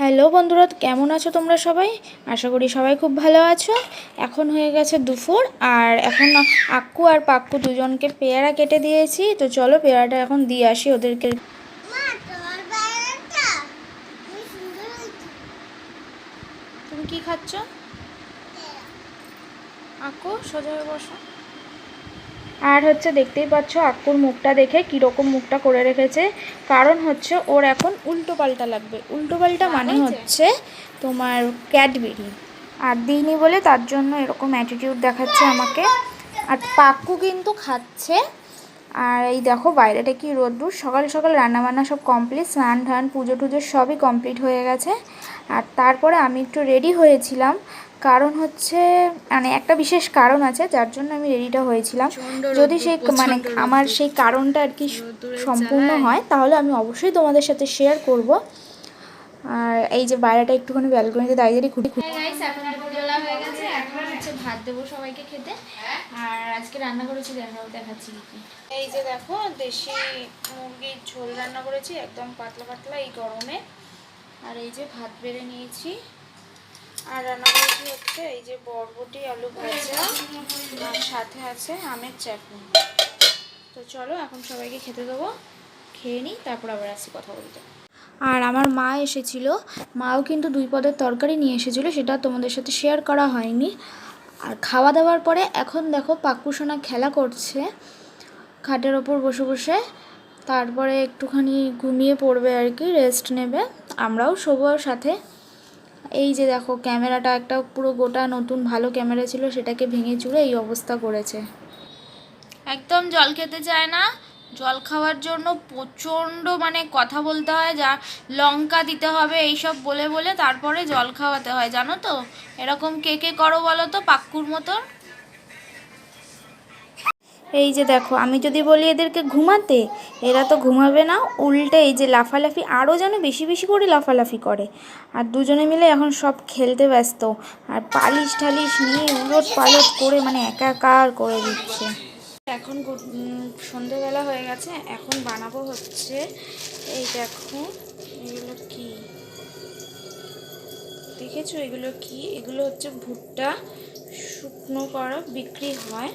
Hello বন্ধুরা কেমন আছো তোমরা সবাই? আশা করি সবাই খুব ভালো আছো। এখন হয়ে গেছে দুপুর আর এখন আক্কু আর পাক্কু দুজনকে পেয়ারা কেটে দিয়েছি। তো চলো পেয়ারাটা এখন দিয়ে আসি ওদেরকে। তুমি কি খাচ্ছ? আক্কু সোজা হয়ে বসো। আর হচ্ছে দেখতেই পাচ্ছ আক্কুর মুখটা দেখে কীরকম মুখটা করে রেখেছে। কারণ হচ্ছে ওর এখন উল্টো পাল্টা লাগবে। উল্টো পাল্টা মানে হচ্ছে তোমার ক্যাডবেরি। আর দিইনি বলে তার জন্য এরকম অ্যাটিটিউড দেখাচ্ছে আমাকে। আর পাক্কু কিন্তু খাচ্ছে। আর এই দেখো বাইরেটা কি রোদ্দুর। সকাল সকাল রান্নাবান্না সব কমপ্লিট স্নান ধান পুজো টুজো সবই কমপ্লিট হয়ে গেছে। আর তারপরে আমি একটু রেডি হয়েছিলাম। কারণ হচ্ছে মানে একটা বিশেষ কারণ আছে যার জন্য আমি রেডিটা হয়েছিলাম। যদি সেই মানে আমার সেই কারণটা আর কি সম্পূর্ণ হয় তাহলে আমি অবশ্যই তোমাদের সাথে শেয়ার করব। আর এই যে বাইরেটা একটুখানি ব্যালকনিতে দাঁড়িয়ে দাঁড়িয়ে খুঁটি খুঁটি এখন দুপুরবেলা হয়ে গেছে এখন হচ্ছে ভাত দেবো সবাইকে খেতে। আর আজকে রান্না করেছি দেখাও দেখাচ্ছি কি। এই যে দেখো দেশি মুরগির ঝোল রান্না করেছি একদম পাতলা পাতলা এই গরমে। আর এই যে ভাত বেড়ে নিয়েছি। আর রান্না করেছি হচ্ছে এই যে বরবটি, আলু ভাজা, আর সাথে আছে আমের চাটনি। তো চলো, এখন সবাইকে খেতে দেবো। খেয়ে নিই, তারপর আবার আসি কথা বলতে। আর আমার মা এসেছিল। মাও কিন্তু দুই পদের তরকারি নিয়ে এসেছিল, সেটা তোমাদের সাথে শেয়ার করা হয়নি। আর খাওয়া দাওয়ার পরে এখন দেখো পাকুসোনা খেলা করছে। খাটের ওপর বসে বসে। তারপরে একটুখানি ঘুমিয়ে পড়বে আর কি রেস্ট নেবে। আমরাও শোবো সাথে। এই যে দেখো, ক্যামেরাটা একটা পুরো গোটা নতুন ভালো ক্যামেরা ছিল, সেটাকে ভেঙে চুড়ে এই অবস্থা করেছে। একদম জল খেতে চায় না। জল খাওয়ার জন্য প্রচণ্ড মানে কথা বলতে হয়, যা লঙ্কা দিতে হবে, এইসব বলে বলে তারপরে জল খাওয়াতে হয়, জানো তো? এরকম কে কে করো বলো তো, পাক্কুর মতন? এই যে দেখো, আমি যদি বলি এদেরকে ঘুমাতে, এরা তো ঘুমাবে না, উল্টে এই যে লাফালাফি, আরও যেন বেশি বেশি করে লাফালাফি করে। আর দুজনে মিলে এখন সব খেলতে ব্যস্ত, আর পালিশ ঠালিশ নিয়ে উলট পালট করে মানে একাকার করে দিচ্ছে। এখন সন্ধেবেলা হয়ে গেছে, এখন বানাবো হচ্ছে, এই দেখো, এগুলো কি? দেখেছ এগুলো কি? এগুলো হচ্ছে ভুট্টা, শুকনো করা বিক্রি হয়।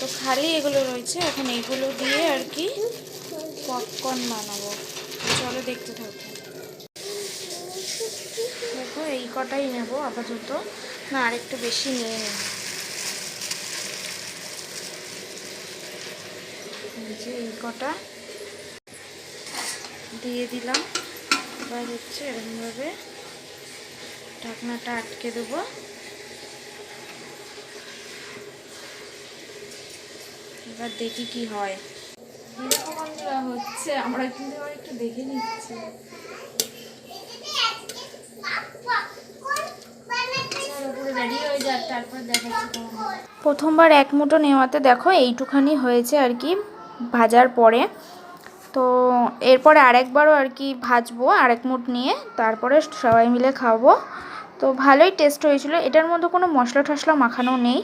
তো খালি এগুলো রয়েছে, এখন এগুলো দিয়ে আর কি পপকর্ন বানাবো। চলো দেখতে থাকো। দেখো, এই কটাই নেব আপাতত। না, আরেকটু বেশি নিয়ে নেব। যে এই কটা দিয়ে দিলাম। এবার হচ্ছে এরকমভাবে ঢাকনাটা আটকে দেবো। এবার দেখি কি হয়। হচ্ছে আমরা কিন্তু একটু দেখে নিচ্ছি। প্রথমবার এক মুঠো নেওয়াতে দেখো এইটুখানি হয়েছে আর কি ভাজার পরে। তো এরপরে আরেকবারও আর কি ভাজবো আরেক মুঠ নিয়ে তারপরে সবাই মিলে খাব। তো ভালোই টেস্ট হয়েছিল। এটার মধ্যে কোনো মশলা টশলা মাখানো নেই।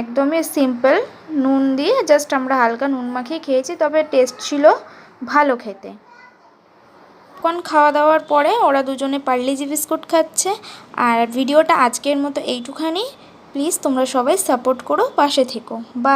একদমই সিম্পল নুন দিয়ে জাস্ট আমরা হালকা নুন মাখিয়ে খেয়েছি, তবে টেস্ট ছিল ভালো খেতে। এখন খাওয়া দাওয়ার পরে ওরা দুজনে পার্লেজি বিস্কুট খাচ্ছে। আর ভিডিওটা আজকের মতো এইটুখানি। প্লিজ তোমরা সবাই সাপোর্ট করো, পাশে থেকো। বা